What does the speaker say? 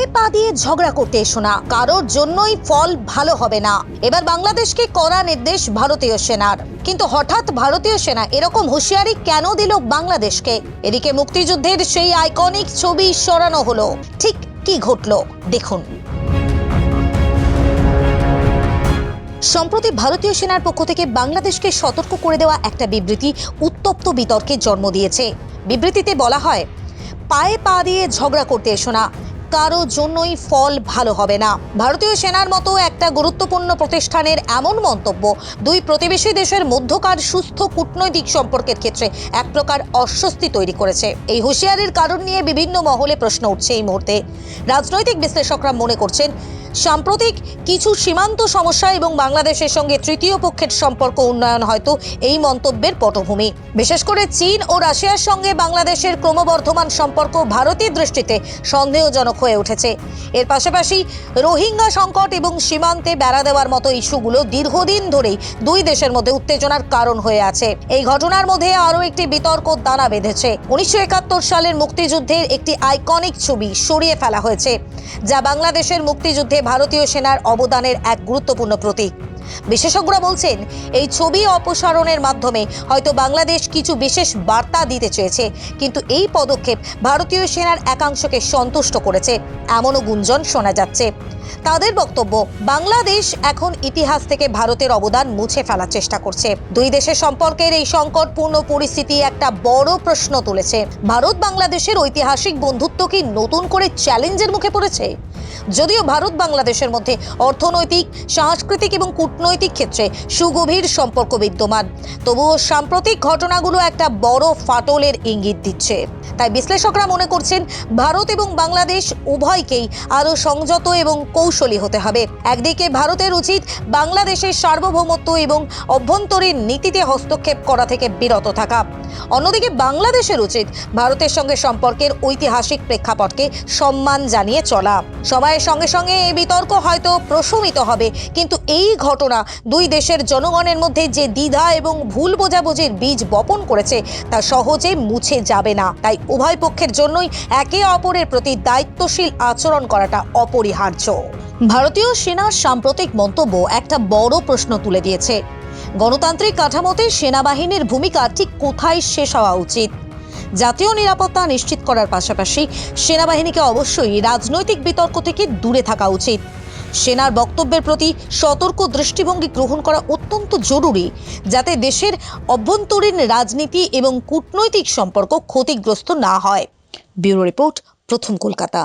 পায়ে পা দিয়ে ঝগড়া করতে এসো না। কারোর জন্যই ফল ভালো হবে না। এবার বাংলাদেশকে করা নির্দেশ ভারতীয় সেনার। কিন্তু হঠাৎ ভারতীয় সেনা এরকম হুঁশিয়ারি কেন দিল বাংলাদেশকে? এদিকে মুক্তিযুদ্ধের সেই আইকনিক ছবি সরানো হলো। ঠিক কি ঘটলো? দেখুন। সম্প্রতি ভারতীয় সেনার পক্ষ থেকে বাংলাদেশকে সতর্ক করে দেওয়া একটা বিবৃতি উত্তপ্ত বিতর্কের জন্ম দিয়েছে। বিবৃতিতে বলা হয়, পায়ে পা দিয়ে ঝগড়া করতে এসো না। কারও জন্যই ফল ভালো হবে না। ভারতীয় সেনার মতো একটা গুরুত্বপূর্ণ প্রতিষ্ঠানের এমন মন্তব্য, দুই প্রতিবেশী দেশের মধ্যকার সুস্থ কূটনৈতিক সম্পর্কের ক্ষেত্রে এক প্রকার অস্বস্তি তৈরি করেছে। এই হুঁশিয়ারির কারণ নিয়ে বিভিন্ন মহলে প্রশ্ন উঠছে এই মুহূর্তে। রাজনৈতিক বিশ্লেষকরা মনে করছেন সাম্প্রতিক কিছু সীমান্ত সমস্যা এবং বাংলাদেশের সঙ্গে তৃতীয় পক্ষের সম্পর্ক উন্নয়ন হয়তো এই মন্তব্যের পটভূমি। বিশেষ করে চীন ও রাশিয়ার সঙ্গে বাংলাদেশের ক্রমবর্ধমান সম্পর্ক ভারতের দৃষ্টিতে সন্দেহজনক হয়ে উঠেছে। এর পাশাপাশি রোহিঙ্গা সংকট এবং সীমান্তে বেড়া দেওয়ার মতো ইস্যুগুলো দীর্ঘদিন ধরেই দুই দেশের মধ্যে উত্তেজনার কারণ হয়ে আছে। এই ঘটনার মধ্যে আরও একটি বিতর্ক দানা বেঁধেছে। উনিশশো একাত্তর সালের মুক্তিযুদ্ধের একটি আইকনিক ছবি সরিয়ে ফেলা হয়েছে, যা বাংলাদেশের মুক্তিযুদ্ধে ভারতীয় সেনার অবদানের এক গুরুত্বপূর্ণ প্রতীক। বিশেষজ্ঞরা বলছেন, এই ছবি অপসারণের মাধ্যমে হয়তো বাংলাদেশ কিছু বিশেষ বার্তা দিতে চেয়েছে, কিন্তু এই পদক্ষেপ ভারতীয় সেনার একাংশকে সন্তুষ্ট করেছে, এমনও গুঞ্জন শোনা যাচ্ছে। তাদের বক্তব্য, বাংলাদেশ এখন ইতিহাস থেকে ভারতের অবদান মুছে ফেলার চেষ্টা করছে। দুই দেশের সম্পর্কের এই সংকটপূর্ণ পরিস্থিতি একটা বড় প্রশ্ন তুলেছে। ভারত বাংলাদেশের ঐতিহাসিক বন্ধুত্ব কি নতুন করে চ্যালেঞ্জের মুখে পড়েছে? যদিও ভারত বাংলাদেশের মধ্যে অর্থনৈতিক, সাংস্কৃতিক এবং কূটনৈতিক ক্ষেত্রে সুগভীর সম্পর্ক বিদ্যমান। তবুও সাম্প্রতিক ঘটনাগুলো একটা বড় ফাটলের ইঙ্গিত দিচ্ছে। তাই বিশ্লেষকরা মনে করছেন ভারত এবং বাংলাদেশ উভয়কেই আরও সংযত এবং কৌশলী হতে হবে। একদিকে ভারতের উচিত বাংলাদেশের সার্বভৌমত্ব এবং অভ্যন্তরীণ নীতিতে হস্তক্ষেপ করা থেকে বিরত থাকা। অন্যদিকে বাংলাদেশের উচিত ভারতের সঙ্গে সম্পর্কের ঐতিহাসিক প্রেক্ষাপটকে সম্মান জানিয়ে চলা। সময়ের সঙ্গে সঙ্গে এই বিতর্ক হয়তো প্রশমিত হবে, কিন্তু এই ঘটনা দুই দেশের জনগণের মধ্যে যে দ্বিধা এবং ভুল বোঝাবুঝির বীজ বপন করেছে, তা সহজে মুছে যাবে না। তাই উভয় পক্ষের জন্যই একে অপরের প্রতি দায়িত্বশীল আচরণ করাটা অপরিহার্য। ভারতীয় সেনার সাম্প্রতিক মন্তব্য একটা বড় প্রশ্ন তুলে দিয়েছে। গণতান্ত্রিক কাঠামোতে সেনাবাহিনীর ভূমিকা ঠিক কোথায় শেষ হওয়া উচিত? জাতীয় নিরাপত্তা নিশ্চিত করার পাশাপাশি সেনাবাহিনীকে অবশ্যই রাজনৈতিক বিতর্ক থেকে দূরে থাকা উচিত। সেনার বক্তব্যের প্রতি সতর্ক দৃষ্টিভঙ্গি গ্রহণ করা অত্যন্ত জরুরি, যাতে দেশের অভ্যন্তরীণ রাজনীতি এবং কূটনৈতিক সম্পর্ক ক্ষতিগ্রস্ত না হয়। ব্যুরো রিপোর্ট প্রথম কলকাতা।